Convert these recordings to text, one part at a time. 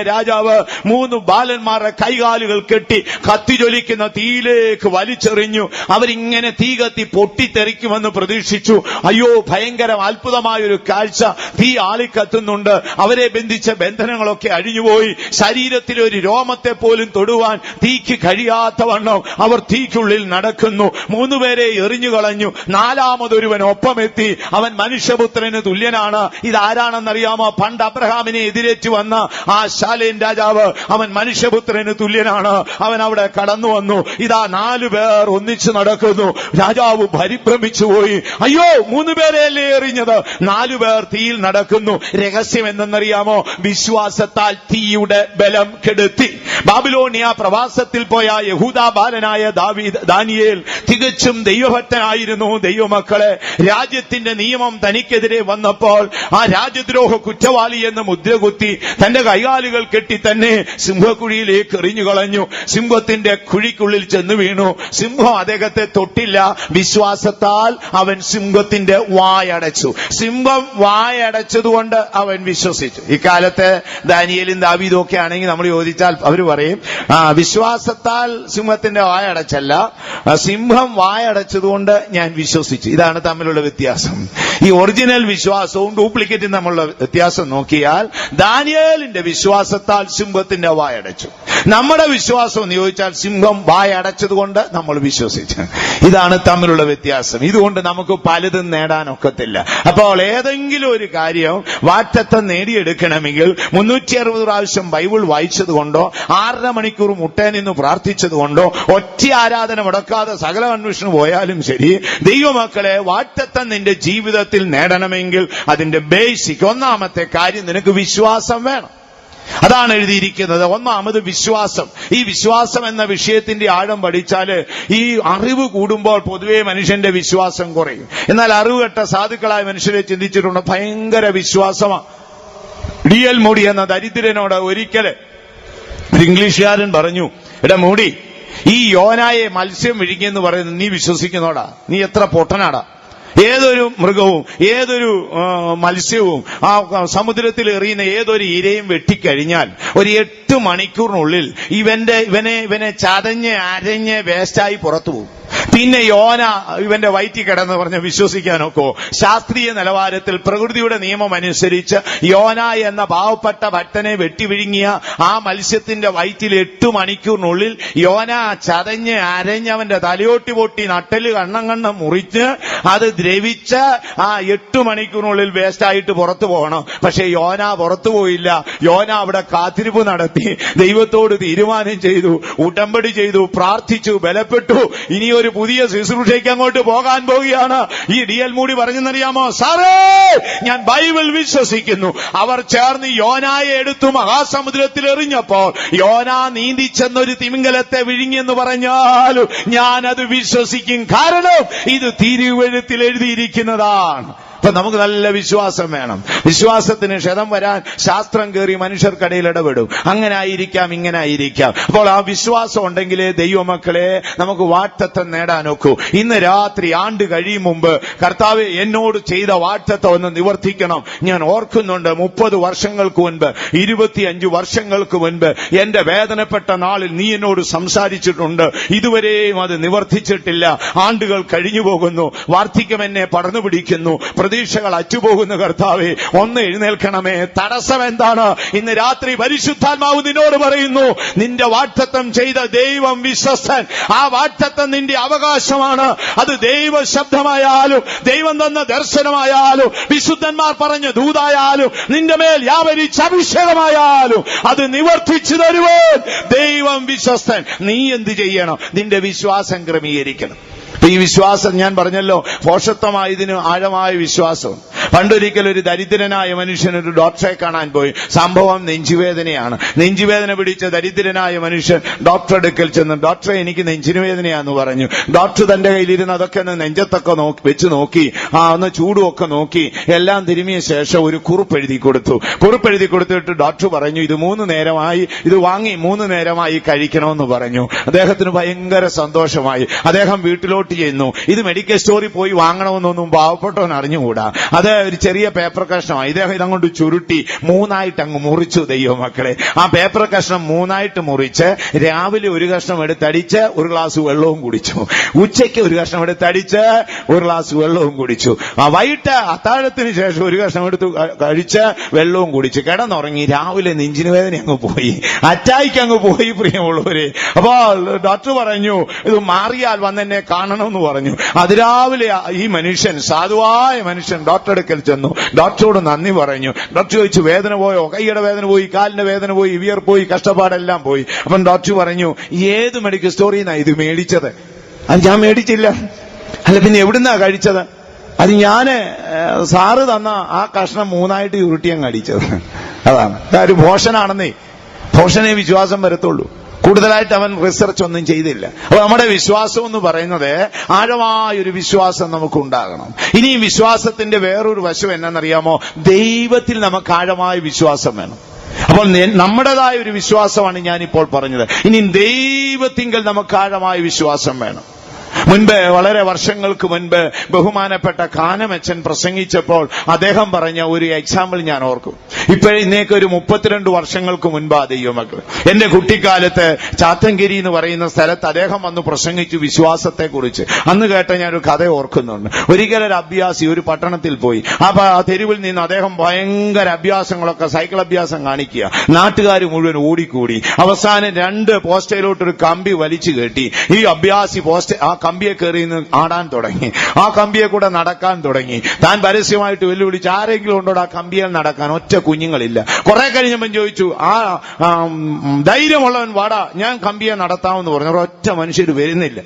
രാജാവ് മൂന്ന് ബാലന്മാരുടെ കൈകാലുകൾ കെട്ടി കത്തി ജ്വലിക്കുന്ന തീയിലേക്ക് വലിച്ചെറിഞ്ഞു. അവരിങ്ങനെ തീ കത്തി പൊട്ടിത്തെറിക്കുമെന്ന് പ്രതീക്ഷിച്ചു. അയ്യോ ഭയങ്കര അത്ഭുതമായ ഒരു കാഴ്ച. തീ ആളിക്കത്തുന്നുണ്ട്. അവരെ ബന്ധിച്ച ബന്ധനങ്ങളൊക്കെ അഴിഞ്ഞുപോയി. ശരീരത്തിലെ ഒരു രോമത്തെ പോലും തൊടുവാൻ തീക്ക് കഴിയാത്ത വണ്ണം അവർ തീക്കുള്ളിൽ നടക്കുന്നു. മൂന്നുപേരെ എറിഞ്ഞു കളഞ്ഞു. നാലാമതൊരുവൻ ഒപ്പമെത്തി. അവൻ മനുഷ്യപുത്രന് തുല്യനാണ്. ഇതാരാണെന്നറിയാമോ? പണ്ട് അബ്രഹാമിനെ എതിരേറ്റ് വന്ന ആ ശാലേൻ രാജാവ് അവൻ മനുഷ്യപുത്രന് തുല്യനാണ്. അവൻ അവിടെ കടന്നു വന്നു. ഇതാ നാലു പേർ ഒന്നിച്ചു നടക്കുന്നു. രാജാവ് പരിഭ്രമിച്ചു പോയി. അയ്യോ മൂന്ന് പേരെയല്ലേ എറിഞ്ഞത്? നാലു പേർ തീയിൽ നടക്കുന്നു. രഹസ്യം എന്തെന്നറിയാമോ? വിശ്വാസത്താൽ തീയുടെ ബലം കെടുത്തി. ബാബിലോണിയ പ്രവാസത്തിൽ പോയ യഹൂദ ബാലനായ ദാനിയേൽ തികച്ചും ദൈവഭക്തനായിരുന്നു. ദൈവമക്കളെ രാജ്യത്തിന്റെ നിയമം തനിക്കെതിരെ വന്നപ്പോൾ ആ രാജ്യദ്രോഹ കുറ്റവാളി എന്ന് മുദ്രകുത്തി തന്റെ കൈകാലുകൾ കെട്ടി തന്നെ സിംഹക്കുഴിയിലേക്ക് എറിഞ്ഞു കളഞ്ഞു. സിംഹത്തിന്റെ കുഴിക്കുള്ളിൽ ചെന്ന് വീണു. സിംഹം അദ്ദേഹത്തെ തൊട്ടില്ല. വിശ്വാസത്താൽ അവൻ സിംഹത്തിന്റെ വായടച്ചു. സിംഹം വായടച്ചതുകൊണ്ട് അവൻ വിശ്വസിച്ചു. ഇക്കാലത്ത് ദാനിയലും ദാവീദും ഒക്കെ ആണെങ്കിൽ നമ്മൾ ചോദിച്ചാൽ അവർ പറയും ആ വിശ്വാസത്താൽ സിംഹത്തിന്റെ വായടച്ചല്ല. സിംഹം വായടച്ചതുകൊണ്ട് ഞാൻ വിശ്വസിച്ചു. ഇതാണ് തമ്മിലുള്ള വ്യത്യാസം. ഈ ഒറിജിനൽ വിശ്വാസവും ഡ്യൂപ്ലിക്കേറ്റും തമ്മിലുള്ള വ്യത്യാസം നോക്കിയാൽ ദാനിയേലിന്റെ വിശ്വാസത്താൽ സിംഹത്തിന്റെ വായടച്ചു. നമ്മുടെ വിശ്വാസം എന്ന് ചോദിച്ചാൽ സിംഹം വായടച്ചതുകൊണ്ട് നമ്മൾ വിശ്വസിച്ചു. ഇതാണ് തമ്മിലുള്ള വ്യത്യാസം. ഇതുകൊണ്ട് നമുക്ക് പലതും നേടാനൊക്കത്തില്ല അപ്പോൾ ഏതെങ്കിലും ഒരു കാര്യം വാറ്റത്തം നേടിയെടുക്കണമെങ്കിൽ മുന്നൂറ്റി അറുപത് പ്രാവശ്യം ബൈബിൾ വായിച്ചത് കൊണ്ടോ ആറര മണിക്കൂർ മുട്ടേ നിന്ന് പ്രാർത്ഥിച്ചത് കൊണ്ടോ ഒറ്റ ആരാധന മുടക്കാതെ സകല അന്വേഷണം പോയാലും ശരി ദൈവമക്കളെ വാറ്റത്തം നിന്റെ ജീവിതത്തിൽ നേടണമെങ്കിൽ അതിന്റെ ബേസിക് ഒന്നാമത്തെ കാര്യം നിനക്ക് വിശ്വാസം വേണം. അതാണ് എഴുതിയിരിക്കുന്നത്. ഒന്നാമത് വിശ്വാസം. ഈ വിശ്വാസം എന്ന വിഷയത്തിന്റെ ആഴം പഠിച്ചാൽ ഈ അറിവ് കൂടുമ്പോൾ പൊതുവേ മനുഷ്യന്റെ വിശ്വാസം കുറയും. എന്നാൽ അറിവ് കെട്ട സാധുക്കളായ മനുഷ്യരെ ചിന്തിച്ചിട്ടുണ്ട് ഭയങ്കര വിശ്വാസമാണ് ഡി എൽ മോഡി എന്ന ദരിദ്രനോട് ഒരിക്കൽ ഒരു ഇംഗ്ലീഷുകാരൻ പറഞ്ഞു എടാ മോഡി ഈ യോനായെ മത്സ്യം വിഴുങ്ങിയെന്ന് പറയുന്നത് നീ വിശ്വസിക്കുന്നോടാ? നീ എത്ര പൊട്ടനാടാ? ഏതൊരു മൃഗവും ഏതൊരു മത്സ്യവും ആ സമുദ്രത്തിൽ എറിയുന്ന ഏതൊരു ഇരയും വെട്ടിക്കഴിഞ്ഞാൽ ഒരു എട്ട് മണിക്കൂറിനുള്ളിൽ ഇവന്റെ ഇവനെ ഇവനെ ചതഞ്ഞ് അരഞ്ഞ് വേസ്റ്റായി പുറത്തു പോകും പിന്നെ യോന ഇവന്റെ വയറ്റി കിടന്ന് പറഞ്ഞ് വിശ്വസിക്കാനൊക്കോ. ശാസ്ത്രീയ നിലവാരത്തിൽ പ്രകൃതിയുടെ നിയമം അനുസരിച്ച് യോന എന്ന പാവപ്പെട്ട ഭക്തനെ വെട്ടിവിഴുങ്ങിയ ആ മത്സ്യത്തിന്റെ വയറ്റിൽ എട്ട് മണിക്കൂറിനുള്ളിൽ യോന ചതഞ്ഞ് അരഞ്ഞ് അവന്റെ തലയോട്ടി പൊട്ടി നട്ടൽ കണ്ണം കണ്ണം മുറിച്ച് അത് ദ്രവിച്ച് ആ എട്ട് മണിക്കൂറിനുള്ളിൽ വേസ്റ്റായിട്ട് പുറത്തു പോകണം. പക്ഷെ യോന പുറത്തു പോയില്ല. യോന അവിടെ കാത്തിരിപ്പ് നടത്തി. ദൈവത്തോട് തീരുമാനം ചെയ്തു. ഉടമ്പടി ചെയ്തു. പ്രാർത്ഥിച്ചു. ബലപ്പെട്ടു. ഇനിയൊരു പുതിയ ശുശ്രൂഷയ്ക്ക് അങ്ങോട്ട് പോകാൻ പോവുകയാണ്. ഈ ഡി എൽ മൂടി പറഞ്ഞെന്നറിയാമോ? സാറേ ഞാൻ ബൈബിൾ വിശ്വസിക്കുന്നു. അവർ ചേർന്ന് യോനായെ എടുത്തു മഹാസമുദ്രത്തിൽ എറിഞ്ഞപ്പോൾ യോന നീന്തിച്ചെന്നൊരു തിമിംഗലത്തെ വിഴുങ്ങിയെന്ന് പറഞ്ഞാലും ഞാനത് വിശ്വസിക്കും. കാരണം ഇത് തിരുവഴുത്തിൽ എഴുതിയിരിക്കുന്നതാണ്. അപ്പൊ നമുക്ക് നല്ല വിശ്വാസം വേണം. വിശ്വാസത്തിന് ക്ഷതം വരാൻ ശാസ്ത്രം കയറി മനുഷ്യർക്കിടയിൽ ഇടപെടും. അങ്ങനെ ആയിരിക്കാം ഇങ്ങനെ ആയിരിക്കാം. അപ്പോൾ ആ വിശ്വാസം ഉണ്ടെങ്കിലേ ദൈവമക്കളെ നമുക്ക് വാറ്റത്വം നേടാനൊക്കൂ ഇന്ന് രാത്രി ആണ്ട് കഴിയും മുമ്പ് കർത്താവ് എന്നോട് ചെയ്ത വാട്ടത്വം ഒന്ന് നിവർത്തിക്കണം. ഞാൻ ഓർക്കുന്നുണ്ട് മുപ്പത് വർഷങ്ങൾക്ക് മുൻപ് ഇരുപത്തിയഞ്ച് വർഷങ്ങൾക്ക് മുൻപ് എന്റെ വേദനപ്പെട്ട നാളിൽ നീ എന്നോട് സംസാരിച്ചിട്ടുണ്ട്. ഇതുവരെയും അത് നിവർത്തിച്ചിട്ടില്ല. ആണ്ടുകൾ കഴിഞ്ഞു പോകുന്നു വാർദ്ധക്യം എന്നെ പടർന്നു പിടിക്കുന്നു പ്രതീക്ഷകൾ അറ്റുപോകുന്ന കർത്താവെ. ഒന്ന് എഴുന്നേൽക്കണമേ. തടസ്സം എന്താണ്? ഇന്ന് രാത്രി പരിശുദ്ധാത്മാവ് നിന്നോട് പറയുന്നു നിന്റെ വാക്തത്വം ചെയ്ത ദൈവം വിശ്വസ്തൻ. ആ വാക്തത്വം നിന്റെ അവകാശമാണ്. അത് ദൈവ ശബ്ദമായാലും ദൈവം തന്ന ദർശനമായാലും വിശുദ്ധന്മാർ പറഞ്ഞ ദൂതായാലും നിന്റെ മേൽ വ്യാപരിച്ച അഭിഷേകമായാലും അത് നിവർത്തിച്ചു തരുവാൻ ദൈവം വിശ്വസ്തൻ. നീ എന്ത് ചെയ്യണം? നിന്റെ വിശ്വാസം ക്രമീകരിക്കണം. ഈ വിശ്വാസം ഞാൻ പറഞ്ഞല്ലോ പോഷത്വമായതിന് ആഴമായ വിശ്വാസം. പണ്ടൊരിക്കൽ ഒരു ദരിദ്രനായ മനുഷ്യൻ ഒരു ഡോക്ടറെ കാണാൻ പോയി. സംഭവം നെഞ്ചുവേദനയാണ്. നെഞ്ചുവേദന പിടിച്ച ദരിദ്രനായ മനുഷ്യൻ ഡോക്ടറെ അടുക്കൽ ചെന്ന്. ഡോക്ടറെ എനിക്ക് നെഞ്ചിനുവേദനയാന്ന് പറഞ്ഞു. ഡോക്ടർ തന്റെ കയ്യിലിരുന്ന് അതൊക്കെ ഒന്ന് നെഞ്ചത്തൊക്കെ നോക്കി വെച്ച് നോക്കി. ആ ഒന്ന് ചൂടുമൊക്കെ നോക്കി. എല്ലാം തിരുമിയ ശേഷം ഒരു കുറിപ്പ് എഴുതി കൊടുത്തു. കുറിപ്പ് എഴുതി കൊടുത്തിട്ട് ഡോക്ടർ പറഞ്ഞു ഇത് മൂന്ന് നേരമായി ഇത് വാങ്ങി മൂന്ന് നേരമായി കഴിക്കണമെന്ന് പറഞ്ഞു. അദ്ദേഹത്തിന് ഭയങ്കര സന്തോഷമായി. അദ്ദേഹം വീട്ടിലോട്ട് ചെന്നു. ഇത് മെഡിക്കൽ സ്റ്റോറിൽ പോയി വാങ്ങണമെന്നൊന്നും പാവപ്പെട്ടവൻ അറിഞ്ഞുകൂടാ. അത് ഒരു ചെറിയ പേപ്പർ കഷ്ണമാണ് ഇദ്ദേഹം ഇതങ്ങോട്ട് ചുരുട്ടി മൂന്നായിട്ട് അങ്ങ് മുറിച്ചു ദൈവം മക്കളെ. ആ പേപ്പർ കഷ്ണം മൂന്നായിട്ട് മുറിച്ച് രാവിലെ ഒരു കഷ്ണം എടുത്തടിച്ച് ഒരു ഗ്ലാസ് വെള്ളവും കുടിച്ചു. ഉച്ചയ്ക്ക് ഒരു കഷ്ണം എടുത്തടിച്ച് ഒരു ഗ്ലാസ് വെള്ളവും കുടിച്ചു. ആ വൈകിട്ട് അത്താഴത്തിന് ശേഷം ഒരു കഷ്ണം എടുത്ത് കഴിച്ച് വെള്ളവും കുടിച്ചു കിടന്നുറങ്ങി രാവിലെ നെഞ്ചിന് വേദന അങ്ങ് പോയി. അറ്റായിക്ക് അങ്ങ് പോയി പ്രിയമുള്ളവര്. അപ്പൊ ഡോക്ടർ പറഞ്ഞു ഇത് മാറിയാൽ വന്നെന്നെ കാണണമെന്ന് പറഞ്ഞു. അതിരാവിലെ ഈ മനുഷ്യൻ സാധുവായ മനുഷ്യൻ ഡോക്ടർ അടുക്കൽ ചെന്നു. ഡോക്ടറോട് നന്ദി പറഞ്ഞു. ഡോക്ടർ ചോദിച്ചു വേദന പോയോ? കൈയുടെ വേദന പോയി കാലിന്റെ വേദന പോയി വിയർ പോയി കഷ്ടപ്പാടെല്ലാം പോയി. അപ്പം ഡോക്ടർ പറഞ്ഞു ഏത് മെഡിക്കൽ സ്റ്റോറിൽ നിന്നാണ് ഇത് മേടിച്ചത്? അത് ഞാൻ മേടിച്ചില്ല. അല്ല പിന്നെ എവിടുന്നാ കഴിച്ചത്? അത് ഞാൻ സാറ് തന്ന ആ കഷ്ണം മൂന്നായിട്ട് ഉരുട്ടിയങ്ങ് അടിച്ചത്. അതാണ്. ഒരു ഭോഷനാണെന്നേ ഭോഷനെ വിശ്വാസം വരത്തുള്ളൂ. കൂടുതലായിട്ട് അവൻ റിസർച്ച് ഒന്നും ചെയ്തില്ല. അപ്പൊ നമ്മുടെ വിശ്വാസം എന്ന് പറയുന്നത് ആഴമായൊരു വിശ്വാസം നമുക്ക് ഉണ്ടാകണം ഇനി വിശ്വാസത്തിന്റെ വേറൊരു വശം എന്നറിയാമോ ദൈവത്തിൽ നമുക്ക് ആഴമായ വിശ്വാസം വേണം. അപ്പോൾ നമ്മുടേതായ ഒരു വിശ്വാസമാണ് ഞാനിപ്പോൾ പറഞ്ഞത്. ഇനി ദൈവത്തിങ്കൽ നമുക്ക് ആഴമായ വിശ്വാസം വേണം. മുൻപ് വളരെ വർഷങ്ങൾക്ക് മുൻപ് ബഹുമാനപ്പെട്ട കാനമച്ചൻ പ്രസംഗിച്ചപ്പോൾ അദ്ദേഹം പറഞ്ഞ ഒരു എക്സാമ്പിൾ ഞാൻ ഓർക്കും. ഇപ്പോഴേക്ക് ഒരു മുപ്പത്തിരണ്ട് വർഷങ്ങൾക്ക് മുൻപാ ദൈവമക്കൾ എന്റെ കുട്ടിക്കാലത്ത് ചാത്തങ്കിരി എന്ന് പറയുന്ന സ്ഥലത്ത് അദ്ദേഹം വന്ന് പ്രസംഗിച്ചു വിശ്വാസത്തെ കുറിച്ച് അന്ന് കേട്ട ഞാൻ ഒരു കഥ ഓർക്കുന്നുണ്ട്. ഒരിക്കലൊരു അഭ്യാസി ഒരു പട്ടണത്തിൽ പോയി. ആ തെരുവിൽ നിന്ന് അദ്ദേഹം ഭയങ്കര അഭ്യാസങ്ങളൊക്കെ സൈക്കിൾ അഭ്യാസം കാണിക്കുക. നാട്ടുകാർ മുഴുവൻ ഓടിക്കൂടി. അവസാനം രണ്ട് പോസ്റ്റയിലോട്ട് ഒരു കമ്പി വലിച്ചു കെട്ടി. ഈ അഭ്യാസി പോസ്റ്റ് ആ കമ്പിയെ കയറി ആടാൻ തുടങ്ങി. ആ കമ്പിയെ കൂടെ നടക്കാൻ തുടങ്ങി. താൻ പരസ്യമായിട്ട് വെല്ലുവിളിച്ച് ആരെങ്കിലും ഉണ്ടോ ആ കമ്പിയെ നടക്കാൻ? ഒറ്റ കുഞ്ഞുങ്ങളില്ല. കുറെ കഴിഞ്ഞപ്പം ചോദിച്ചു ആ, ധൈര്യമുള്ളവൻ വാടാ. ഞാൻ കമ്പിയെ നടത്താമെന്ന് പറഞ്ഞു. ഒറ്റ മനുഷ്യർ വരുന്നില്ല.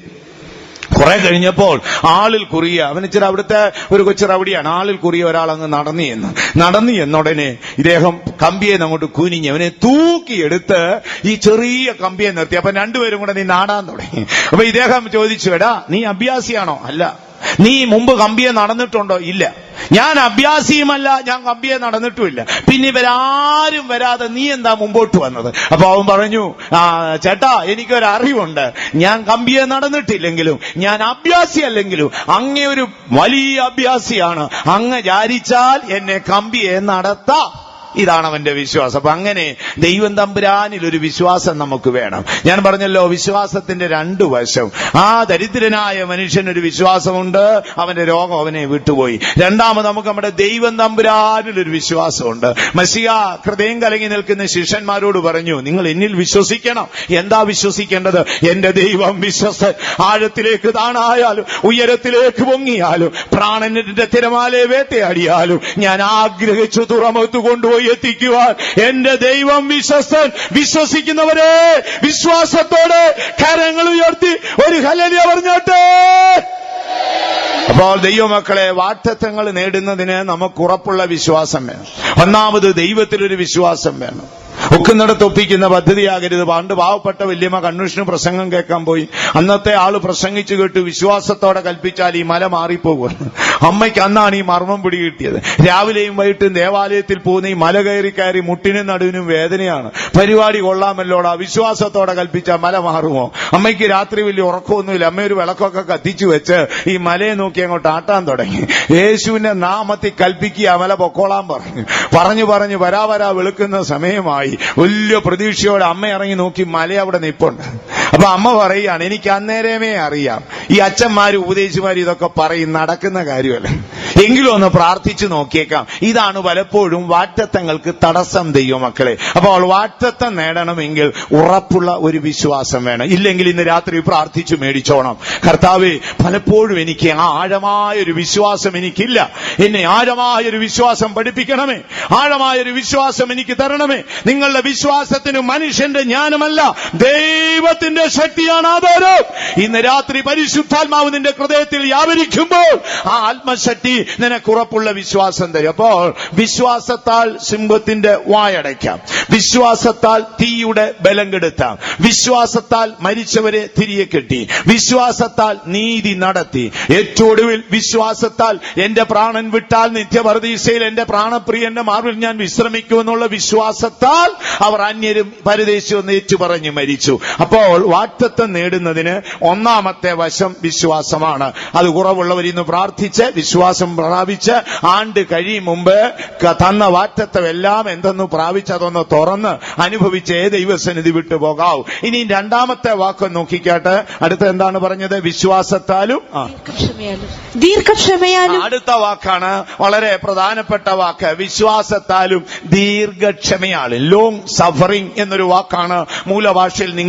കുറെ കഴിഞ്ഞപ്പോൾ ആളിൽ കുറിയ അവൻ ഇച്ചിരി അവിടുത്തെ ഒരു കൊച്ചു റവടിയാണ് ആളിൽ കുറിയ ഒരാൾ അങ്ങ് നടന്നു എന്ന് നടന്നു എന്നുടനെ ഇദ്ദേഹം കമ്പിയെ അങ്ങോട്ട് കുനിഞ്ഞ് അവനെ തൂക്കിയെടുത്ത് ഈ ചെറിയ കമ്പിയെ നിർത്തി. അപ്പൊ രണ്ടുപേരും കൂടെ നീ നാടാൻ തുടങ്ങി. അപ്പൊ ഇദ്ദേഹം ചോദിച്ചു എടാ നീ അഭ്യാസിയാണോ? അല്ല. നീ മുമ്പ് കമ്പിയെ നടന്നിട്ടുണ്ടോ? ഇല്ല. ഞാൻ അഭ്യാസിയുമല്ല ഞാൻ കമ്പിയെ നടന്നിട്ടുമില്ല. പിന്നെ ഇവരാരും വരാതെ നീ എന്താ മുമ്പോട്ട് വന്നത്? അപ്പൊ അവൻ പറഞ്ഞു ആ ചേട്ടാ എനിക്കൊരു അറിവുണ്ട് ഞാൻ കമ്പിയെ നടന്നിട്ടില്ലെങ്കിലും ഞാൻ അഭ്യാസിയല്ലെങ്കിലും അങ്ങേ ഒരു വലിയ അഭ്യാസിയാണ്. അങ്ങ് ജാരിച്ചാൽ എന്നെ കമ്പിയെ നടത്താം. ഇതാണ് അവന്റെ വിശ്വാസം. അപ്പൊ അങ്ങനെ ദൈവം തമ്പുരാനിൽ ഒരു വിശ്വാസം നമുക്ക് വേണം. ഞാൻ പറഞ്ഞല്ലോ വിശ്വാസത്തിന്റെ രണ്ടു വശം. ആ ദരിദ്രനായ മനുഷ്യനൊരു വിശ്വാസമുണ്ട് അവന്റെ രോഗം അവനെ വിട്ടുപോയി. രണ്ടാമത് നമുക്ക് നമ്മുടെ ദൈവം തമ്പുരാനിൽ ഒരു വിശ്വാസമുണ്ട്. മസിയ ഹൃദയം കലങ്ങി നിൽക്കുന്ന ശിഷ്യന്മാരോട് പറഞ്ഞു നിങ്ങൾ എന്നിൽ വിശ്വസിക്കണം. എന്താ വിശ്വസിക്കേണ്ടത്? എന്റെ ദൈവം വിശ്വസ ആഴത്തിലേക്ക് താണായാലും ഉയരത്തിലേക്ക് പൊങ്ങിയാലും പ്രാണന്റെ തിരമാലയെ വേട്ടയാടിയാലും ഞാൻ ആഗ്രഹിച്ചു തുറമുഖത്ത് കൊണ്ടുപോയി എത്തിക്കുവാൻ എന്റെ ദൈവം വിശ്വസൻ വിശ്വസിക്കുന്നവരെ വിശ്വാസത്തോടെ കരങ്ങൾ ഉയർത്തി ഒരു ഹലലിയ പറഞ്ഞോട്ടെ. അപ്പോൾ ദൈവമക്കളെ വാറ്റത്വങ്ങൾ നേടുന്നതിന് നമുക്ക് ഉറപ്പുള്ള വിശ്വാസം വേണം. ഒന്നാമത് ദൈവത്തിലൊരു വിശ്വാസം വേണം. ഒക്കുന്നിടത്ത് ഒപ്പിക്കുന്ന പദ്ധതിയാകരുത്. പണ്ട് പാവപ്പെട്ട വല്യമ്മ കൺവെൻഷന് പ്രസംഗം കേൾക്കാൻ പോയി. അന്നത്തെ ആൾ പ്രസംഗിച്ചു കേട്ട് വിശ്വാസത്തോടെ കൽപ്പിച്ചാൽ ഈ മല മാറിപ്പോകും. അമ്മയ്ക്ക് അന്നാണ് ഈ മർമ്മം പിടികിട്ടിയത് രാവിലെയും വൈകിട്ടും ദേവാലയത്തിൽ പോകുന്ന ഈ മല കയറി കയറി മുട്ടിനും നടുവിനും വേദനയാണ്. പരിപാടി കൊള്ളാമല്ലോടാ. വിശ്വാസത്തോടെ കൽപ്പിച്ചാൽ മല മാറുമോ? അമ്മയ്ക്ക് രാത്രി വലിയ ഉറക്കമൊന്നുമില്ല. അമ്മ ഒരു വിളക്കൊക്കെ കത്തിച്ചു വെച്ച് ഈ മലയെ നോക്കി അങ്ങോട്ട് ആട്ടാൻ തുടങ്ങി. യേശുവിന്റെ നാമത്തിൽ കൽപ്പിക്കുക മല പൊക്കോളാൻ പറഞ്ഞു. പറഞ്ഞു പറഞ്ഞു വരാ വരാ വെളുക്കുന്ന സമയമായി വലിയ പ്രതീക്ഷയോടെ അമ്മ ഇറങ്ങി നോക്കി മല അവിടെ നിപ്പുണ്ട്. അപ്പൊ അമ്മ പറയുകയാണ് എനിക്ക് അന്നേരമേ അറിയാം. ഈ അച്ഛന്മാരും ഉപദേശിമാരും ഇതൊക്കെ പറയും നടക്കുന്ന കാര്യമല്ല. എങ്കിലും ഒന്ന് പ്രാർത്ഥിച്ചു നോക്കിയേക്കാം. ഇതാണ് പലപ്പോഴും വാറ്റത്തങ്ങൾക്ക് തടസ്സം ചെയ്യും മക്കളെ. അപ്പോൾ വാറ്റത്തം നേടണമെങ്കിൽ ഉറപ്പുള്ള ഒരു വിശ്വാസം വേണം. ഇല്ലെങ്കിൽ ഇന്ന് രാത്രി പ്രാർത്ഥിച്ചു മേടിച്ചോണം. കർത്താവ് പലപ്പോഴും എനിക്ക് ആഴമായ ഒരു വിശ്വാസം എനിക്കില്ല. എന്നെ ആഴമായ ഒരു വിശ്വാസം പഠിപ്പിക്കണമേ. ആഴമായ ഒരു വിശ്വാസം എനിക്ക് തരണമേ. നിങ്ങളുടെ വിശ്വാസത്തിന് മനുഷ്യന്റെ ജ്ഞാനമല്ല ദൈവത്തിന്റെ ശക്തിയാണ് ആധാരം ഇന്ന് രാത്രി പരിശുദ്ധാത്മാവ് നിന്റെ ഹൃദയത്തിൽ വ്യാപരിക്കുമ്പോൾ ആ ആത്മശക്തി നിനക്ക് ഉറപ്പുള്ള വിശ്വാസം തരും. അപ്പോൾ വിശ്വാസത്താൽ സിംഹത്തിന്റെ വായടയ്ക്കാം. വിശ്വാസത്താൽ തീയുടെ ബലം കെടുത്താം. വിശ്വാസത്താൽ മരിച്ചവരെ തിരികെ കെട്ടി. വിശ്വാസത്താൽ നീതി നടത്തി. ഏറ്റവും ഒടുവിൽ വിശ്വാസത്താൽ എന്റെ പ്രാണൻ വിട്ടാൽ നിത്യപരദീസയിൽ എന്റെ പ്രാണപ്രിയന്റെ മാർവിൽ ഞാൻ വിശ്രമിക്കുമെന്നുള്ള വിശ്വാസത്താൽ അവർ അന്യരും പരദേശവും ഏറ്റു പറഞ്ഞു മരിച്ചു. അപ്പോൾ വാക്തത്വം നേടുന്നതിന് ഒന്നാമത്തെ വശം വിശ്വാസമാണ്. അത് കുറവുള്ളവർ ഇന്ന് പ്രാർത്ഥിച്ച് വിശ്വാസം പ്രാപിച്ച് ആണ്ട് കഴിയും മുമ്പ് തന്ന വാറ്റത്വം എല്ലാം എന്തെന്ന് പ്രാപിച്ചതൊന്ന് തുറന്ന് അനുഭവിച്ച് ഏത് ദൈവസന്നിധി വിട്ടു പോകാവൂ. ഇനി രണ്ടാമത്തെ വാക്ക് നോക്കിക്കാട്ട് അടുത്ത എന്താണ് പറഞ്ഞത്? വിശ്വാസത്താലും ദീർഘക്ഷമയാലും. അടുത്ത വാക്കാണ് വളരെ പ്രധാനപ്പെട്ട വാക്ക്. വിശ്വാസത്താലും ദീർഘക്ഷമയാലും. ലോങ് സഫറിംഗ് എന്നൊരു വാക്കാണ് മൂലഭാഷയിൽ നിന്ന്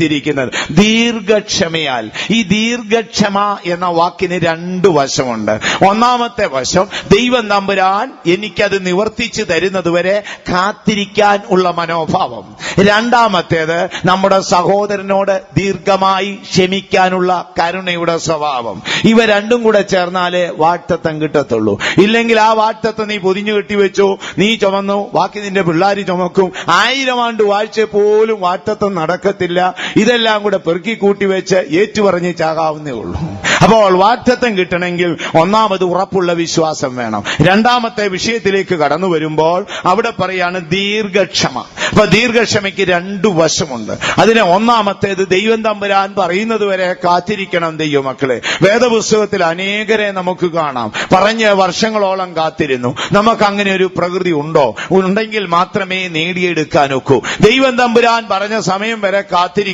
ഇംഗ്ലീഷുകാരെടുത്തിരിക്കുന്നത് ദീർഘക്ഷമയാൽ. ഈ ദീർഘക്ഷമ എന്ന വാക്കിന് രണ്ട് വശമുണ്ട്. ഒന്നാമത്തെ വശം ദൈവം നമ്പുരാൻ എനിക്കത് നിവർത്തിച്ചു തരുന്നതുവരെ കാത്തിരിക്കാൻ ഉള്ള മനോഭാവം. രണ്ടാമത്തേത് നമ്മുടെ സഹോദരനോട് ദീർഘമായി ക്ഷമിക്കാനുള്ള കരുണയുടെ സ്വഭാവം. ഇവ രണ്ടും കൂടെ ചേർന്നാലേ വാട്ടത്തം കിട്ടത്തുള്ളൂ. ഇല്ലെങ്കിൽ ആ വാട്ടത്തെ നീ പൊതിഞ്ഞു കെട്ടിവെച്ചു നീ ചുമന്നു. ബാക്കി നിന്റെ പിള്ളാരി ചുമക്കും. ആയിരം ആണ്ട് വാഴ്ച പോലും വാട്ടത്തം നടക്കത്തില്ല. ഇതെല്ലാം കൂടെ പെറുക്കി കൂട്ടി വെച്ച് ഏറ്റുപറഞ്ഞ് ചാകാവുന്നേ ഉള്ളൂ. അപ്പോൾ വാറ്റത്വം കിട്ടണമെങ്കിൽ ഒന്നാമത് ഉറപ്പുള്ള വിശ്വാസം വേണം. രണ്ടാമത്തെ വിഷയത്തിലേക്ക് കടന്നു വരുമ്പോൾ അവിടെ പറയാണ് ദീർഘക്ഷമ. അപ്പൊ ദീർഘക്ഷമയ്ക്ക് രണ്ടു വശമുണ്ട്. അതിനെ ഒന്നാമത്തേത് ദൈവം തമ്പുരാൻ പറയുന്നത് വരെ കാത്തിരിക്കണം ദൈവമക്കളെ. വേദപുസ്തകത്തിൽ അനേകരെ നമുക്ക് കാണാം. പറഞ്ഞ വർഷങ്ങളോളം കാത്തിരുന്നു. നമുക്ക് അങ്ങനെ ഒരു പ്രകൃതി ഉണ്ടോ? ഉണ്ടെങ്കിൽ മാത്രമേ നേടിയെടുക്കാൻ ഒക്കൂ. ദൈവം തമ്പുരാൻ പറഞ്ഞ സമയം വരെ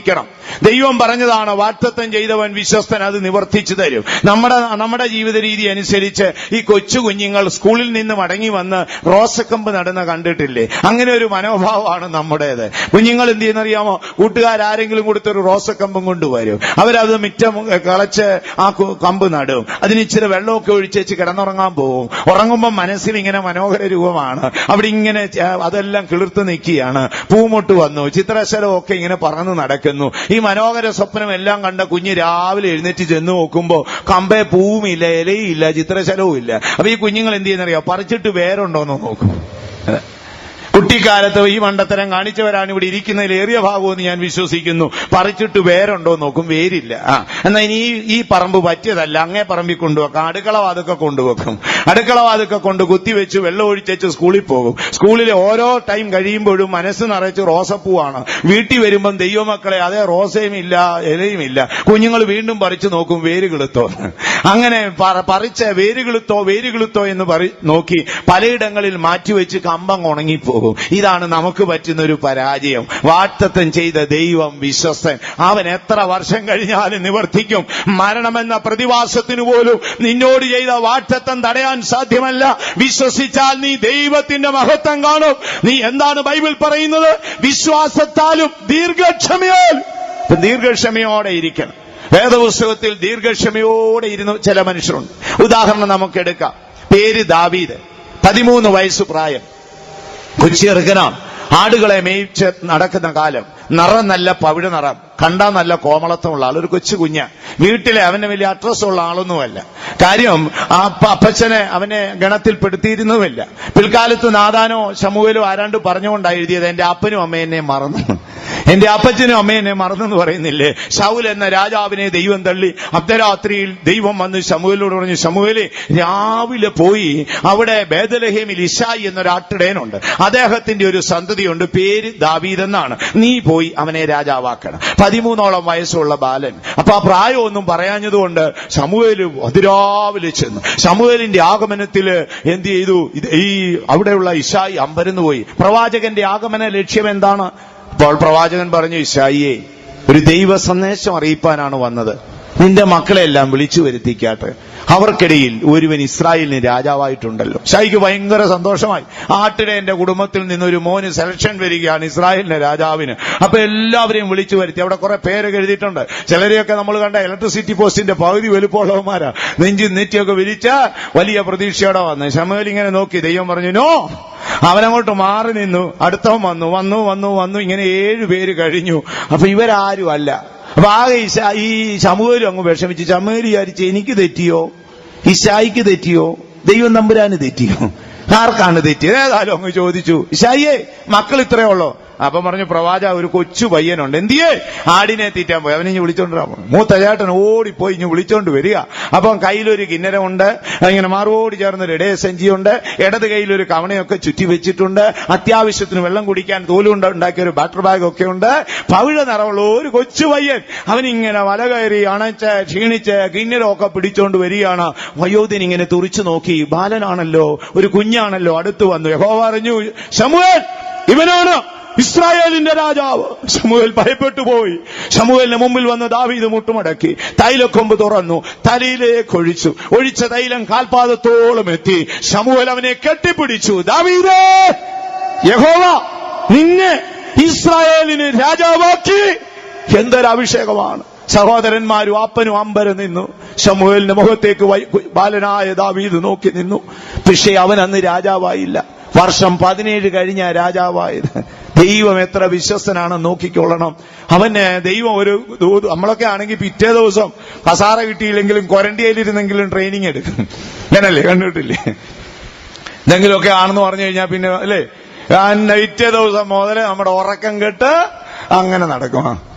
കാത്തിരിക്കണം ദൈവം പറഞ്ഞതാണ് വാറ്റത്വം ചെയ്തവൻ വിശ്വസ്തൻ അത് നിവർത്തിച്ചു തരും. നമ്മുടെ നമ്മുടെ ജീവിത രീതി അനുസരിച്ച് ഈ കൊച്ചു കുഞ്ഞുങ്ങൾ സ്കൂളിൽ നിന്ന് മടങ്ങി വന്ന് റോസക്കമ്പ് നടന്ന കണ്ടിട്ടില്ലേ? അങ്ങനെ ഒരു മനോഭാവമാണ് നമ്മുടേത്. കുഞ്ഞുങ്ങൾ എന്ത് ചെയ്യുന്നറിയാമോ? കൂട്ടുകാരാരെങ്കിലും കൊടുത്തൊരു റോസക്കമ്പും കൊണ്ടുവരും. അവരത് മിറ്റം കളച്ച് ആ കമ്പ് നടും. അതിന് ഇച്ചിരി വെള്ളമൊക്കെ ഒഴിച്ചേച്ച് കിടന്നുറങ്ങാൻ പോകും ഉറങ്ങുമ്പോൾ മനസ്സിൽ ഇങ്ങനെ മനോഹര രൂപമാണ്. അവിടെ ഇങ്ങനെ അതെല്ലാം കിളിർത്ത് നിൽക്കുകയാണ്. പൂമൊട്ട് വന്നു. ചിത്രശലമൊക്കെ ഇങ്ങനെ പറന്ന് നടക്കുന്നു. ഈ മനോഹര സ്വപ്നം എല്ലാം കണ്ട കുഞ്ഞ് രാവിലെ എഴുന്നേറ്റ് ചെന്ന് നോക്കുമ്പോ കമ്പേ പൂവുമില്ല ഇലയും ഇല്ല ചിത്രശലവും ഇല്ല. അപ്പൊ ഈ കുഞ്ഞുങ്ങൾ എന്ത് ചെയ്യുന്നറിയോ? പറിച്ചിട്ട് ഉണ്ടോന്നോ നോക്കും. കുട്ടിക്കാലത്ത് ഈ മണ്ടത്തരം കാണിച്ചവരാണ് ഇവിടെ ഇരിക്കുന്നതിൽ ഏറിയ ഭാഗമെന്ന് ഞാൻ വിശ്വസിക്കുന്നു. പറിച്ചിട്ട് വേരുണ്ടോ നോക്കും വേരില്ല. ആ എന്നാ ഇനി ഈ- ഈ പറമ്പ് പറ്റിയതല്ല. അങ്ങേ പറമ്പിൽ കൊണ്ടുവെക്കാം അടുക്കള വാതൊക്കെ കൊണ്ടുവെക്കും. അടുക്കള വാതൊക്കെ കൊണ്ട് കുത്തിവെച്ച് വെള്ളം ഒഴിച്ചേച്ച് സ്കൂളിൽ പോകും. സ്കൂളിൽ ഓരോ ടൈം കഴിയുമ്പോഴും മനസ്സ് നിറച്ച് റോസപ്പൂവാണ്. വീട്ടിൽ വരുമ്പം ദൈവമക്കളെ അതേ റോസയും ഇല്ല ഇലയും ഇല്ല കുഞ്ഞുങ്ങൾ വീണ്ടും പറിച്ചു നോക്കും വേര് കിളുത്തോ അങ്ങനെ പറിച്ച വേര് കിളുത്തോ വേര് കിളുത്തോ എന്ന് പറ നോക്കി പലയിടങ്ങളിൽ മാറ്റിവെച്ച് കമ്പം ഉണങ്ങിപ്പോകും. ഇതാണ് നമുക്ക് പറ്റുന്ന ഒരു പരാജയം. വാട്ടത്തം ചെയ്ത ദൈവം വിശ്വസ്തൻ. അവൻ എത്ര വർഷം കഴിഞ്ഞാലും നിവർത്തിക്കും. മരണമെന്ന പ്രതിവാസത്തിനു പോലും നിന്നോട് ചെയ്ത വാട്ടത്തം തടയാൻ സാധ്യമല്ല. വിശ്വസിച്ചാൽ നീ ദൈവത്തിന്റെ മഹത്വം കാണും. നീ എന്താണ് ബൈബിൾ പറയുന്നത്? വിശ്വാസത്താലും ദീർഘക്ഷമയാൽ. ദീർഘക്ഷമയോടെ ഇരിക്കണം. വേദപുസ്തകത്തിൽ ദീർഘക്ഷമയോടെ ഇരുന്ന ചില മനുഷ്യരുണ്ട്. ഉദാഹരണം നമുക്കെടുക്കാം പേര് ദാവീദ്. പതിമൂന്ന് വയസ്സ് പ്രായം. കൊച്ചിയെറുക്കനാം ആടുകളെ മേയിച്ച് നടക്കുന്ന കാലം നിറം നല്ല പവിഴ നിറം. കണ്ടാൽ നല്ല കോമളത്വമുള്ള ആൾ ഒരു കൊച്ചു കുഞ്ഞ. വീട്ടിലെ അവന് വലിയ അഡ്രസ് ഉള്ള ആളൊന്നുമല്ല. കാര്യം ആ അപ്പച്ചനെ അവനെ ഗണത്തിൽപ്പെടുത്തിയിരുന്നുമില്ല. പിൽക്കാലത്ത് നാദാനോ ശമൂഹലോ ആരാണ്ട് പറഞ്ഞുകൊണ്ടാണ് എഴുതിയത്? എന്റെ അപ്പനും അമ്മയെന്നെ മറന്നു. എന്റെ അപ്പച്ചനും എന്നെ മറന്നെന്ന് പറയുന്നില്ലേ? ശൗൽ എന്ന രാജാവിനെ ദൈവം തള്ളി. അർദ്ധരാത്രിയിൽ ദൈവം വന്ന് ശമൂഹലോട് പറഞ്ഞു ശമുവേലെ രാവിലെ പോയി അവിടെ ബേദലഹേമിൽ ഇഷായി എന്നൊരു ആട്ടിടയനുണ്ട്. അദ്ദേഹത്തിന്റെ ഒരു സന്തതിയുണ്ട്. പേര് ദാവീദ് എന്നാണ്. നീ പോയി അവനെ രാജാവാക്കണം. പതിമൂന്നോളം വയസ്സുള്ള ബാലൻ. അപ്പൊ ആ പ്രായമൊന്നും പറയാഞ്ഞതുകൊണ്ട് സമൂഹയിൽ അതിരാവിലെ ചെന്നു. ശമുവേലിന്റെ ആഗമനത്തിൽ എന്ത് ചെയ്തു? ഈ അവിടെയുള്ള ഇഷായി അമ്പരന്ന് പോയി. പ്രവാചകന്റെ ആഗമന ലക്ഷ്യം എന്താണ്? അപ്പോൾ പ്രവാചകൻ പറഞ്ഞു ഇഷായിയെ ഒരു ദൈവ സന്ദേശം അറിയിപ്പാനാണ് വന്നത്. നിന്റെ മക്കളെല്ലാം വിളിച്ചു വരുത്തിക്കാട്ട്. അവർക്കിടയിൽ ഒരുവൻ ഇസ്രായേലിന് രാജാവായിട്ടുണ്ടല്ലോ. ഷൈക്ക് ഭയങ്കര സന്തോഷമായി. ആട്ടിടെ എന്റെ കുടുംബത്തിൽ നിന്നൊരു മോന് സെലക്ഷൻ വരികയാണ് ഇസ്രായേലിന്റെ രാജാവിന്. അപ്പൊ എല്ലാവരെയും വിളിച്ചു വരുത്തി. അവിടെ കുറെ പേരൊക്കെ എഴുതിയിട്ടുണ്ട്. ചിലരെയൊക്കെ നമ്മൾ കണ്ട ഇലക്ട്രിസിറ്റി പോസ്റ്റിന്റെ പകുതി വലുപ്പമുള്ളവന്മാരാ. നെഞ്ചും നെറ്റിയൊക്കെ വിരിച്ച വലിയ പ്രതീക്ഷയോടെ വന്ന്. ശമേൽ ഇങ്ങനെ നോക്കി. ദൈവം പറഞ്ഞു നോ. അവനങ്ങോട്ട് മാറി നിന്നു. അടുത്തവൻ വന്നു. വന്നു വന്നു വന്നു. ഇങ്ങനെ ഏഴു പേര് കഴിഞ്ഞു. അപ്പൊ ഇവരാരും അല്ല. അപ്പൊ ആകെ ഈ ശമുവേലും അങ്ങ് വിഷമിച്ച്. ശമുവേൽ വിചാരിച്ച് എനിക്ക് തെറ്റിയോ? ഇഷായിക്ക് തെറ്റിയോ? ദൈവം നമ്പുരാന് തെറ്റിയോ? ആർക്കാണ് തെറ്റിയത്? ഏതായാലും അങ്ങ് ചോദിച്ചു. ഇഷായിയെ മക്കൾ ഇത്രയേ ഉള്ളോ? അപ്പൊ പറഞ്ഞു പ്രവാച ഒരു കൊച്ചു പയ്യനുണ്ട്. എന്തിയേ? ആടിനെ തീറ്റാൻ പോയി. അവനെ ഇനി വിളിച്ചോണ്ട് വരാൻ പറഞ്ഞു. മൂത്ത ചേട്ടൻ ഓടിപ്പോയി ഇനി വിളിച്ചോണ്ട് വരിക. അപ്പം കയ്യിലൊരു കിന്നരമുണ്ട് ഇങ്ങനെ മാറോടി ചേർന്നൊരു ഇടയ സഞ്ചിയുണ്ട് ഇടത് കയ്യിലൊരു കവണയൊക്കെ ചുറ്റി വെച്ചിട്ടുണ്ട്. അത്യാവശ്യത്തിന് വെള്ളം കുടിക്കാൻ തോലുകൊണ്ട് ഉണ്ടാക്കിയ ഒരു ബാറ്റർ ബാഗ് ഒക്കെ ഉണ്ട്. പവിഴ നിറവുള്ള ഒരു കൊച്ചു പയ്യൻ. അവനിങ്ങനെ വല കയറി അണച്ച് ക്ഷീണിച്ച് കിന്നരമൊക്കെ പിടിച്ചോണ്ട് വരികയാണ്. വയോധൻ ഇങ്ങനെ തുറിച്ചു നോക്കി ബാലനാണല്ലോ ഒരു കുഞ്ഞാണല്ലോ അടുത്തു വന്നു. യഹോ പറഞ്ഞു ശമുവേൽ ഇവനാണ്. ഇസ്രായേലിന്റെ രാജാവ് ശമുവേൽ ഭയപ്പെട്ടു പോയി. ശമുവേലിന്റെ മുമ്പിൽ വന്ന് ദാവീദ് മുട്ടുമടക്കി. തൈലക്കൊമ്പ് തുറന്നു. തലയിലേക്ക് ഒഴിച്ചു. ഒഴിച്ച തൈലം കാൽപാദത്തോളം എത്തി. ശമുവേൽ അവനെ കെട്ടിപ്പിടിച്ചു. ദാവീദേ യഹോവ നിന്നെ ഇസ്രായേലിന് രാജാവാക്കി. എന്തൊരു അഭിഷേകമാണ് സഹോദരന്മാരും അപ്പനും അമ്പര നിന്നു. ശമുവേലിന്റെ മുഖത്തേക്ക് ബാലനായ ദാവീദ് നോക്കി നിന്നു. പക്ഷേ അവൻ അന്ന് രാജാവായില്ല. വർഷം പതിനേഴ് കഴിഞ്ഞ രാജാവായത്. ദൈവം എത്ര വിശ്വസ്തനാണെന്ന് നോക്കിക്കൊള്ളണം. അവന് ദൈവം ഒരു നമ്മളൊക്കെ ആണെങ്കിൽ പിറ്റേ ദിവസം കസാറ കിട്ടിയില്ലെങ്കിലും ക്വാറന്റൈനിലിരുന്നെങ്കിലും ട്രെയിനിങ് എടുക്കും. ഞാനല്ലേ കണ്ടിട്ടില്ലേ? എന്തെങ്കിലുമൊക്കെ ആണെന്ന് പറഞ്ഞു കഴിഞ്ഞാൽ പിന്നെ അല്ലേ? പിറ്റേ ദിവസം മുതൽ നമ്മുടെ ഉറക്കം കെട്ട് അങ്ങനെ നടക്കും.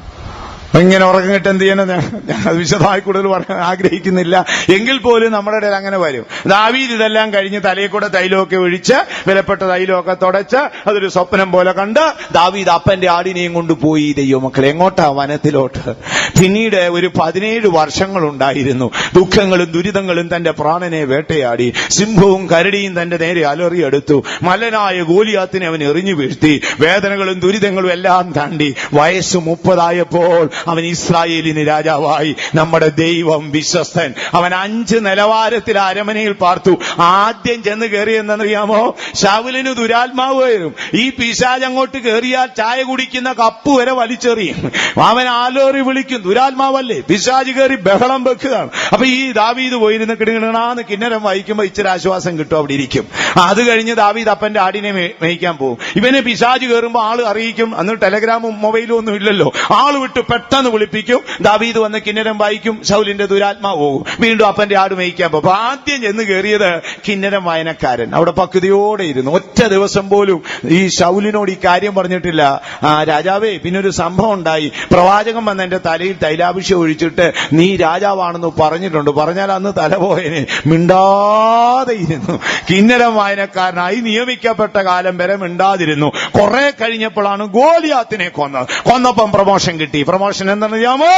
ഇങ്ങനെ ഉറക്കം കിട്ടും എന്ത് ഞാൻ അത് വിശദമായി കൂടുതൽ പറയാൻ ആഗ്രഹിക്കുന്നില്ല. എങ്കിൽ പോലും നമ്മുടെ ഇടയിൽ അങ്ങനെ വരും. ദാവീദ് ഇതെല്ലാം കഴിഞ്ഞ് തലയിൽ കൂടെ തൈലമൊക്കെ ഒഴിച്ച് വിലപ്പെട്ട തൈലമൊക്കെ തുടച്ച് അതൊരു സ്വപ്നം പോലെ കണ്ട് ദാവീദ് അപ്പന്റെ ആടിനെയും കൊണ്ട് പോയി. ദൈവമക്കളെ എങ്ങോട്ടാ വനത്തിലോട്ട്? പിന്നീട് ഒരു പതിനേഴ് വർഷങ്ങൾ ഉണ്ടായിരുന്നു ദുഃഖങ്ങളും ദുരിതങ്ങളും തന്റെ പ്രാണനെ വേട്ടയാടി. സിംഹവും കരടിയും തന്റെ നേരെ അലറിയെടുത്തു മലനായ ഗോലിയാത്തിനെ അവൻ എറിഞ്ഞു വീഴ്ത്തി. വേദനകളും ദുരിതങ്ങളും എല്ലാം താണ്ടി വയസ്സ് മുപ്പതായപ്പോൾ അവൻ ഇസ്രായേലിന് രാജാവായി. നമ്മുടെ ദൈവം വിശ്വസ്തൻ. അവൻ അഞ്ച് നിലവാരത്തിൽ അരമനയിൽ പാർത്തു. ആദ്യം ചെന്ന് കയറിയെന്നറിയാമോ ശൗലിന് ദുരാത്മാവ് വരും ഈ പിശാജ് അങ്ങോട്ട് കയറിയാൽ ചായ കുടിക്കുന്ന കപ്പ് വരെ വലിച്ചെറിയും. അവൻ ആലോറി വിളിക്കും ദുരാത്മാവല്ലേ? പിശാജ് കയറി ബഹളം വെക്കുകയാണ്. അപ്പൊ ഈ ദാവീദ് പോയിരുന്ന് കിടുകിടാന്ന് കിന്നരം വായിക്കുമ്പോ ഇച്ചിരി ആശ്വാസം കിട്ടും അവിടെ ഇരിക്കും. അത് കഴിഞ്ഞ് ദാവീദ് അപ്പന്റെ ആടിനെ മേയിക്കാൻ പോകും ഇവനെ പിശാജ് കയറുമ്പോൾ ആൾ അറിയിക്കും. അന്ന് ടെലഗ്രാമും മൊബൈലും ഒന്നും ഇല്ലല്ലോ. ആൾ വിട്ട് പെട്ടെന്ന് വിളിപ്പിക്കും. ദാവീദ് വന്ന് കിന്നരം വായിക്കും. ശൗലിന്റെ ദുരാത്മാവ് പോകും. വീണ്ടും അപ്പന്റെ ആട് മേയ്ക്കാൻ പോകും. ആദ്യം ചെന്ന് കയറിയത് കിന്നരം വായനക്കാരൻ. അവിടെ പക്വതയോടെ ഇരുന്നു. ഒറ്റ ദിവസം പോലും ഈ ശൗലിനോട് ഈ കാര്യം പറഞ്ഞിട്ടില്ല. ആ രാജാവേ പിന്നൊരു സംഭവം ഉണ്ടായി. പ്രവാചകൻ വന്ന് എന്റെ തലയിൽ തൈലാഭിഷേകം ഒഴിച്ചിട്ട് നീ രാജാവാണെന്ന് പറഞ്ഞിട്ടുണ്ട്. പറഞ്ഞാൽ അന്ന് തല പോയനെ മിണ്ടാതെ ഇരുന്നു. കിന്നരം വായനക്കാരനായി നിയമിക്കപ്പെട്ട കാലം വരെ മിണ്ടാതിരുന്നു. കുറെ കഴിഞ്ഞപ്പോഴാണ് ഗോലിയാത്തിനെ കൊന്നത്. കൊന്നപ്പം പ്രമോഷൻ കിട്ടി. പ്രമോഷൻ എന്താണെന്നറിയാമോ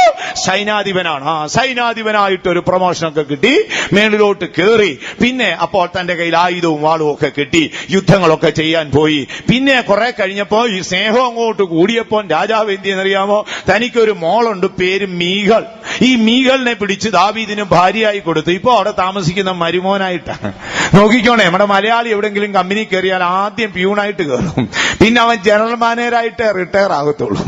സൈനാധിപനാണ്. ആ സൈനാധിപനായിട്ട് ഒരു പ്രമോഷനൊക്കെ കിട്ടി. മേളിലോട്ട് കയറി പിന്നെ അപ്പോൾ തന്റെ കയ്യിൽ ആയുധവും വാളും ഒക്കെ കിട്ടി. യുദ്ധങ്ങളൊക്കെ ചെയ്യാൻ പോയി. പിന്നെ കുറെ കഴിഞ്ഞപ്പോ ഈ സ്നേഹം അങ്ങോട്ട് കൂടിയപ്പോൾ രാജാവ് എന്ത് ചെയ്യുന്നറിയാമോ? തനിക്കൊരു മോളുണ്ട് പേര് മീകൾ ഈ മീകളിനെ പിടിച്ച് ദാവീദിന് ഭാര്യയായി കൊടുത്തു. ഇപ്പൊ അവിടെ താമസിക്കുന്ന മരുമോനായിട്ടാണ്. നോക്കിക്കോണേ നമ്മുടെ മലയാളി എവിടെങ്കിലും കമ്പനി കയറിയാൽ ആദ്യം പ്യൂണായിട്ട് കയറും പിന്നെ അവൻ ജനറൽ മാനേജറായിട്ട് റിട്ടയർ ആകത്തുള്ളൂ.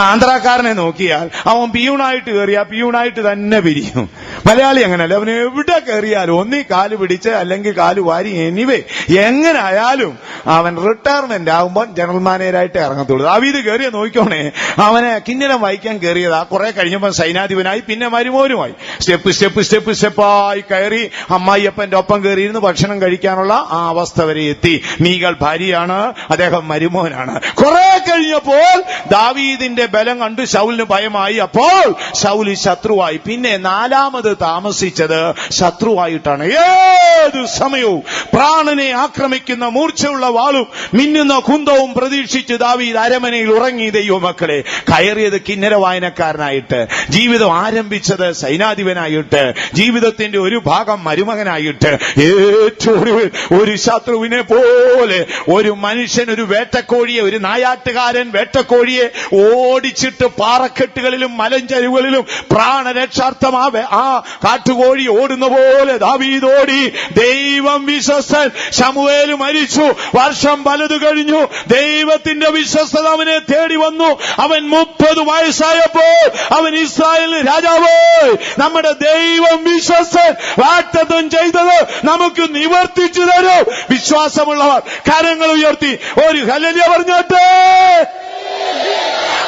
ആന്ധ്രാക്കാരനെ നോക്കിയാൽ അവൻ പിയൂണായിട്ട് കയറിയാൽ പിയൂണായിട്ട് തന്നെ പിരിയും. മലയാളി അങ്ങനല്ല അവൻ എവിടെ കയറിയാലും ഒന്നീ കാൽ പിടിച്ച് അല്ലെങ്കിൽ കാൽ വാരി എനിവേ എങ്ങനെ ആയാലും അവൻ റിട്ടയർമെന്റ് ആകുമ്പോൾ ജനറൽ മാനേജരായിട്ട് ഇറങ്ങത്തുള്ളൂ. ദാവീദ് കയറിയ നോക്കിക്കോണേ അവനെ കിന്നരം വായിക്കാൻ കയറിയതാ കുറെ കഴിഞ്ഞപ്പോൾ സൈനാധിപനായി പിന്നെ മരുമോനുമായി. സ്റ്റെപ്പ് സ്റ്റെപ്പ് സ്റ്റെപ്പ് സ്റ്റെപ്പായി കയറി അമ്മായിയപ്പന്റെ ഒപ്പം കയറിയിരുന്ന് ഭക്ഷണം കഴിക്കാനുള്ള ആ അവസ്ഥ വരെ എത്തി. മീകൾ ഭാര്യയാണ് അദ്ദേഹം മരുമോനാണ്. കുറെ കഴിഞ്ഞപ്പോൾ ദാവീദിന്റെ ബലം കണ്ടു ശൗലിന് ഭയമായി. അപ്പോൾ ശൗലി ശത്രുവായി. പിന്നെ നാലാമത് താമസിച്ചത് ശത്രുവായിട്ടാണ്. ഏത് സമയവും പ്രാണനെ ആക്രമിക്കുന്ന മൂർച്ചയുള്ള വാളും മിന്നുന്ന കുന്തവും പ്രതീക്ഷിച്ച് ദാവീദ് അരമനയിൽ ഉറങ്ങി. ദൈവമക്കളെ കയറിയത് കിന്നര വായനക്കാരനായിട്ട് ജീവിതം ആരംഭിച്ചത് സൈനാധിപനായിട്ട് ജീവിതത്തിന്റെ ഒരു ഭാഗം മരുമകനായിട്ട് ഏറ്റവും ഒരു ശത്രുവിനെ പോലെ ഒരു മനുഷ്യൻ ഒരു വേട്ടക്കോഴിയെ ഒരു നായാട്ടുകാരൻ വേട്ടക്കോഴിയെ ഓടിച്ചിട്ട് പാറക്കെട്ടുകളിലും മലഞ്ചരിവുകളിലും പ്രാണരക്ഷാർത്ഥം ആ കാട്ടുകോഴി ഓടുന്ന പോലെ ദാവീതോടി ദൈവം വിശ്വസ്തൻ. ശമുവേൽ മരിച്ചു. വർഷം പലത് കഴിഞ്ഞു. ദൈവത്തിന്റെ വിശ്വസ്തത അവനെ തേടി വന്നു. അവൻ മുപ്പത് വയസ്സായപ്പോൾ അവൻ ഇസ്രായേലിന് രാജാവ്. നമ്മുടെ ദൈവം വിശ്വസ്തൻ. വാറ്റത്വം ചെയ്തത് നമുക്ക് നിവർത്തിച്ചു തരും. വിശ്വാസമുള്ളവർ കരങ്ങൾ ഉയർത്തി. ഒരു ഹലലിയ പറഞ്ഞോട്ടെ.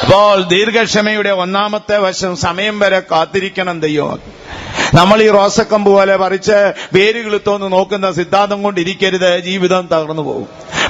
അപ്പോൾ ദീർഘക്ഷമയുടെ ഒന്നാമത്തെ വശം സമയം വരെ കാത്തിരിക്കണം ദൈവം. നമ്മൾ ഈ റോസക്കമ്പ് പോലെ പറിച്ച് വേരുകിളുത്തോന്ന് നോക്കുന്ന സിദ്ധാന്തം കൊണ്ടിരിക്കരുത്. ജീവിതം തകർന്നു പോകും.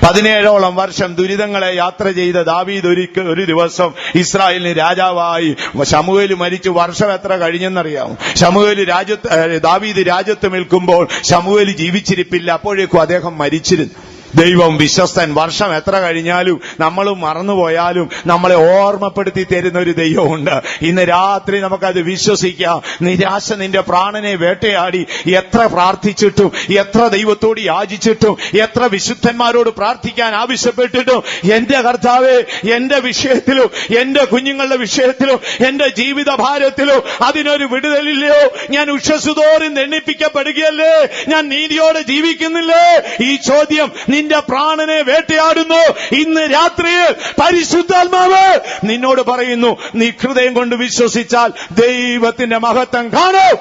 പതിനേഴോളം വർഷം ദുരിതങ്ങളെ യാത്ര ചെയ്ത ദാവീദ് ഒരിക്കൽ ഒരു ദിവസം ഇസ്രായേലിന് രാജാവായി. ശമുവേൽ മരിച്ചു. വർഷം എത്ര കഴിഞ്ഞെന്നറിയാം ശമുവേൽ രാജ്യത്ത് ദാവീദ് രാജ്യത്ത് നിൽക്കുമ്പോൾ ശമുവേൽ ജീവിച്ചിരിപ്പില്ല. അപ്പോഴേക്കും അദ്ദേഹം മരിച്ചിരുന്നു. ദൈവം വിശ്വസ്തൻ. വർഷം എത്ര കഴിഞ്ഞാലും നമ്മൾ മറന്നുപോയാലും നമ്മളെ ഓർമ്മപ്പെടുത്തി തരുന്ന ഒരു ദൈവമുണ്ട്. ഇന്ന് രാത്രി നമുക്കത് വിശ്വസിക്കാം. നിരാശ നിന്റെ പ്രാണനെ വേട്ടയാടി. എത്ര പ്രാർത്ഥിച്ചിട്ടും എത്ര ദൈവത്തോട് യാചിച്ചിട്ടും എത്ര വിശുദ്ധന്മാരോട് പ്രാർത്ഥിക്കാൻ ആവശ്യപ്പെട്ടിട്ടും എന്റെ കർത്താവെ എന്റെ വിഷയത്തിലും എന്റെ കുഞ്ഞുങ്ങളുടെ വിഷയത്തിലും എന്റെ ജീവിത ഭാരത്തിലും അതിനൊരു വിടുതലില്ലയോ? ഞാൻ ഉഷസുതോറും ദണ്ണിപ്പിക്കപ്പെടുകയല്ലേ ഞാൻ നീതിയോടെ ജീവിക്കുന്നില്ലേ? ഈ ചോദ്യം നിന്റെ പ്രാണനെ വേട്ടയാടുന്നു. ഇന്ന് രാത്രിയിൽ പരിശുദ്ധാത്മാവ് നിന്നോട് പറയുന്നു നീ ഹൃദയം കൊണ്ട് വിശ്വസിച്ചാൽ ദൈവത്തിന്റെ മഹത്വം കാണും.